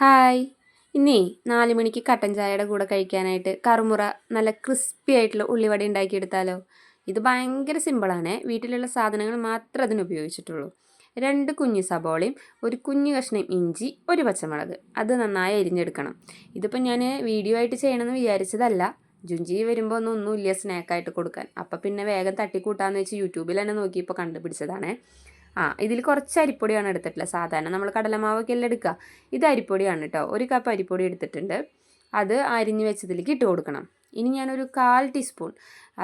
Hi. ഇന്നേ നാല് മണിക്ക് കട്ടൻ ചായയുടെ കൂടെ കഴിക്കാനായിട്ട് കറുമുറ നല്ല ക്രിസ്പി ആയിട്ടുള്ള ഉള്ളിവട ഉണ്ടാക്കിയെടുത്താലോ? ഇത് ഭയങ്കര സിമ്പിളാണ് വീട്ടിലുള്ള സാധനങ്ങൾ മാത്രം അതിന് ഉപയോഗിച്ചിട്ടുള്ളൂ. രണ്ട് കുഞ്ഞു സബോളയും ഒരു കുഞ്ഞു കഷ്ണം ഇഞ്ചി ഒരു പച്ചമുളക്. അത് നന്നായി അരിഞ്ഞെടുക്കണം. ഇതിപ്പോൾ ഞാൻ വീഡിയോ ആയിട്ട് ചെയ്യണമെന്ന് വിചാരിച്ചതല്ല. ജുഞ്ചി വരുമ്പോൾ ഒന്നും ഒന്നുമില്ല സ്നാക്കായിട്ട് കൊടുക്കാൻ. അപ്പോൾ പിന്നെ വേഗം തട്ടിക്കൂട്ടാന്ന് വെച്ച് യൂട്യൂബിൽ തന്നെ നോക്കിയപ്പോൾ കണ്ടുപിടിച്ചതാണേ. ആ ഇതിൽ കുറച്ച് അരിപ്പൊടിയാണ് എടുത്തിട്ടുള്ളത്. സാധാരണ നമ്മൾ കടലമാവൊക്കെ എല്ലാം എടുക്കുക ഇത് അരിപ്പൊടിയാണ് കേട്ടോ ഒരു കപ്പ് അരിപ്പൊടി എടുത്തിട്ടുണ്ട്. അത് അരിഞ്ഞ് വെച്ചതിലേക്ക് ഇട്ട് കൊടുക്കണം. ഇനി ഞാനൊരു കാൽ ടീസ്പൂൺ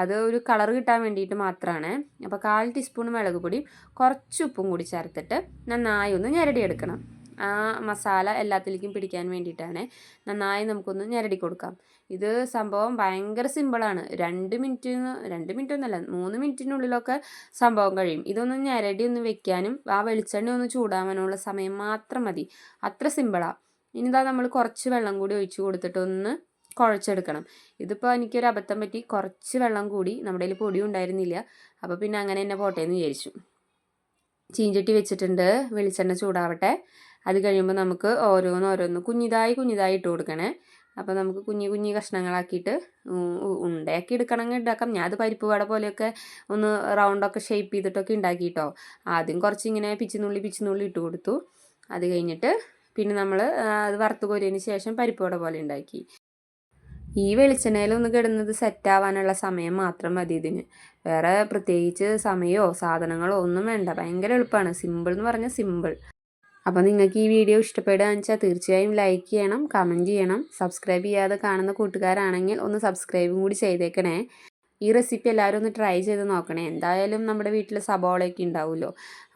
അത് ഒരു കളർ കിട്ടാൻ വേണ്ടിയിട്ട് മാത്രമാണ് അപ്പോൾ കാൽ ടീസ്പൂൺ മുളക് പൊടിയും കുറച്ച് ഉപ്പും കൂടി ചേർത്തിട്ട് നന്നായി ഒന്ന് ഞെരടിയെടുക്കണം. ആ മസാല എല്ലാത്തിലേക്കും പിടിക്കാൻ വേണ്ടിയിട്ടാണ്. നന്നായി നമുക്കൊന്ന് ഞരടി കൊടുക്കാം. ഇത് സംഭവം ഭയങ്കര സിമ്പിളാണ്. രണ്ട് മിനിറ്റ് രണ്ട് മിനിറ്റ് ഒന്നല്ല മൂന്ന് മിനിറ്റിനുള്ളിലൊക്കെ സംഭവം കഴിയും. ഇതൊന്ന് ഞരടി ഒന്ന് വെക്കാനും ആ വെളിച്ചെണ്ണ ഒന്ന് ചൂടാവാനുള്ള സമയം മാത്രം മതി. അത്ര സിമ്പിളാണ് ഇനി ഇതാ നമ്മൾ കുറച്ച് വെള്ളം കൂടി ഒഴിച്ചു കൊടുത്തിട്ടൊന്ന് കുഴച്ചെടുക്കണം. ഇതിപ്പോൾ എനിക്കൊരു അബദ്ധം പറ്റി. കുറച്ച് വെള്ളം കൂടി നമ്മുടെ കയ്യിൽ പൊടി ഉണ്ടായിരുന്നില്ല. അപ്പോൾ പിന്നെ അങ്ങനെ എന്ന് വിചാരിച്ചു. ചീഞ്ചട്ടി വെച്ചിട്ടുണ്ട്. വെളിച്ചെണ്ണ ചൂടാവട്ടെ. അത് കഴിയുമ്പോൾ നമുക്ക് ഓരോന്ന് ഓരോന്ന് കുഞ്ഞിതായി കുഞ്ഞിതായി ഇട്ട് കൊടുക്കണേ. അപ്പോൾ നമുക്ക് കുഞ്ഞു കുഞ്ഞു കഷ്ണങ്ങളാക്കിയിട്ട് ഉണ്ടയൊക്കെ എടുക്കണമെങ്കിൽ ഉണ്ടാക്കാം ഞാൻ അത് പരിപ്പ് വട പോലെയൊക്കെ ഒന്ന് റൗണ്ടൊക്കെ ഷേപ്പ് ചെയ്തിട്ടൊക്കെ ഉണ്ടാക്കിയിട്ടോ ആദ്യം കുറച്ച് ഇങ്ങനെ പിച്ചുനുള്ളി പിച്ചുന്നുള്ളി ഇട്ട് കൊടുത്തു. അത് കഴിഞ്ഞിട്ട് പിന്നെ നമ്മൾ അത് വറുത്ത് കോരിയതിന് ശേഷം പരിപ്പ് വട പോലെ ഉണ്ടാക്കി ഈ വെളിച്ചെണ്ണയിലൊന്ന് കിടന്നത് സെറ്റാവാനുള്ള സമയം മാത്രം മതി ഇതിന്. വേറെ പ്രത്യേകിച്ച് സമയമോ സാധനങ്ങളോ ഒന്നും വേണ്ട. ഭയങ്കര എളുപ്പമാണ് സിമ്പിൾ എന്ന് പറഞ്ഞാൽ സിമ്പിൾ അപ്പോൾ നിങ്ങൾക്ക് ഈ വീഡിയോ ഇഷ്ടപ്പെടുകയെന്ന് വെച്ചാൽ തീർച്ചയായും ലൈക്ക് ചെയ്യണം കമന്റ് ചെയ്യണം സബ്സ്ക്രൈബ് ചെയ്യാതെ കാണുന്ന കൂട്ടുകാരാണെങ്കിൽ ഒന്ന് സബ്സ്ക്രൈബും കൂടി ചെയ്തേക്കണേ. ഈ റെസിപ്പി എല്ലാവരും ഒന്ന് ട്രൈ ചെയ്ത് നോക്കണേ. എന്തായാലും നമ്മുടെ വീട്ടിൽ സബോളയൊക്കെ ഉണ്ടാവുമല്ലോ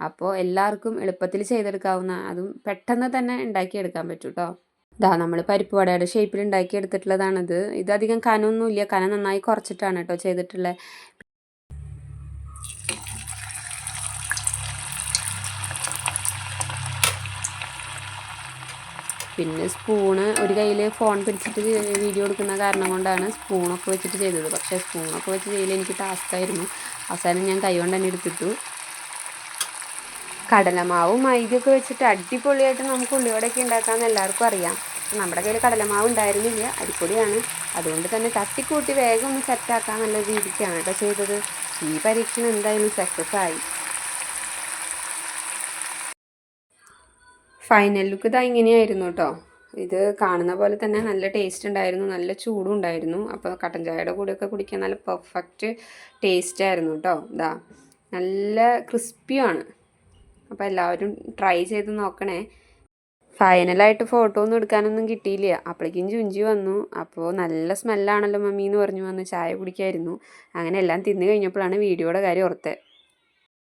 അപ്പോൾ എല്ലാവർക്കും എളുപ്പത്തിൽ ചെയ്തെടുക്കാവുന്ന അതും പെട്ടെന്ന് തന്നെ ഉണ്ടാക്കിയെടുക്കാൻ പറ്റും കേട്ടോ ഇതാ നമ്മൾ പരിപ്പ് വടയുടെ ഷേപ്പിൽ ഉണ്ടാക്കി എടുത്തിട്ടുള്ളതാണിത് ഇത് അധികം കനമൊന്നുമില്ല കനം നന്നായി കുറച്ചിട്ടാണ് കേട്ടോ ചെയ്തിട്ടുള്ളത് പിന്നെ സ്പൂണ് ഒരു കയ്യിൽ ഫോൺ പിടിച്ചിട്ട് വീഡിയോ എടുക്കുന്ന കാരണം കൊണ്ടാണ് സ്പൂണൊക്കെ വെച്ചിട്ട് ചെയ്തത്. പക്ഷേ സ്പൂണൊക്കെ വെച്ച് ചെയ്യൽ എനിക്ക് ടാസ്ക്കായിരുന്നു. അവസാനം ഞാൻ കൈ കൊണ്ട് തന്നെ എടുത്തിട്ടു. കടലമാവും മൈദയൊക്കെ വെച്ചിട്ട് അടിപൊളിയായിട്ട് നമുക്ക് ഉള്ളിയോടൊക്കെ ഉണ്ടാക്കാമെന്ന് എല്ലാവർക്കും അറിയാം. നമ്മുടെ കയ്യിൽ കടലമാവ് ഉണ്ടായിരുന്നില്ല. അടിപൊളിയാണ്. അതുകൊണ്ട് തന്നെ തട്ടിക്കൂട്ടി വേഗം ഒന്ന് സെറ്റാക്കാൻ നല്ല രീതിക്കാണ് കേട്ടോ ചെയ്തത്. ഈ പരീക്ഷണം എന്തായാലും സക്സസ് ആയി. ഫൈനൽ ലുക്ക് ഇതാ ഇങ്ങനെയായിരുന്നു കേട്ടോ ഇത് കാണുന്ന പോലെ തന്നെ നല്ല ടേസ്റ്റ് ഉണ്ടായിരുന്നു നല്ല ചൂടും ഉണ്ടായിരുന്നു. അപ്പോൾ കട്ടൻ ചായയുടെ കൂടെയൊക്കെ കുടിക്കാൻ നല്ല പെർഫെക്റ്റ് ടേസ്റ്റ് ആയിരുന്നു കേട്ടോ ഇതാ നല്ല ക്രിസ്പിയാണ് അപ്പോൾ എല്ലാവരും ട്രൈ ചെയ്ത് നോക്കണേ. ഫൈനലായിട്ട് ഫോട്ടോ ഒന്നും എടുക്കാനൊന്നും കിട്ടിയില്ല. അപ്പോഴേക്കും ചുഞ്ചി വന്നു. അപ്പോൾ നല്ല സ്മെല്ലാണല്ലോ മമ്മി എന്ന് പറഞ്ഞു വന്ന് ചായ കുടിക്കായിരുന്നു. അങ്ങനെ എല്ലാം തിന്നു കഴിഞ്ഞപ്പോഴാണ് വീഡിയോയുടെ കാര്യം ഓർത്തത്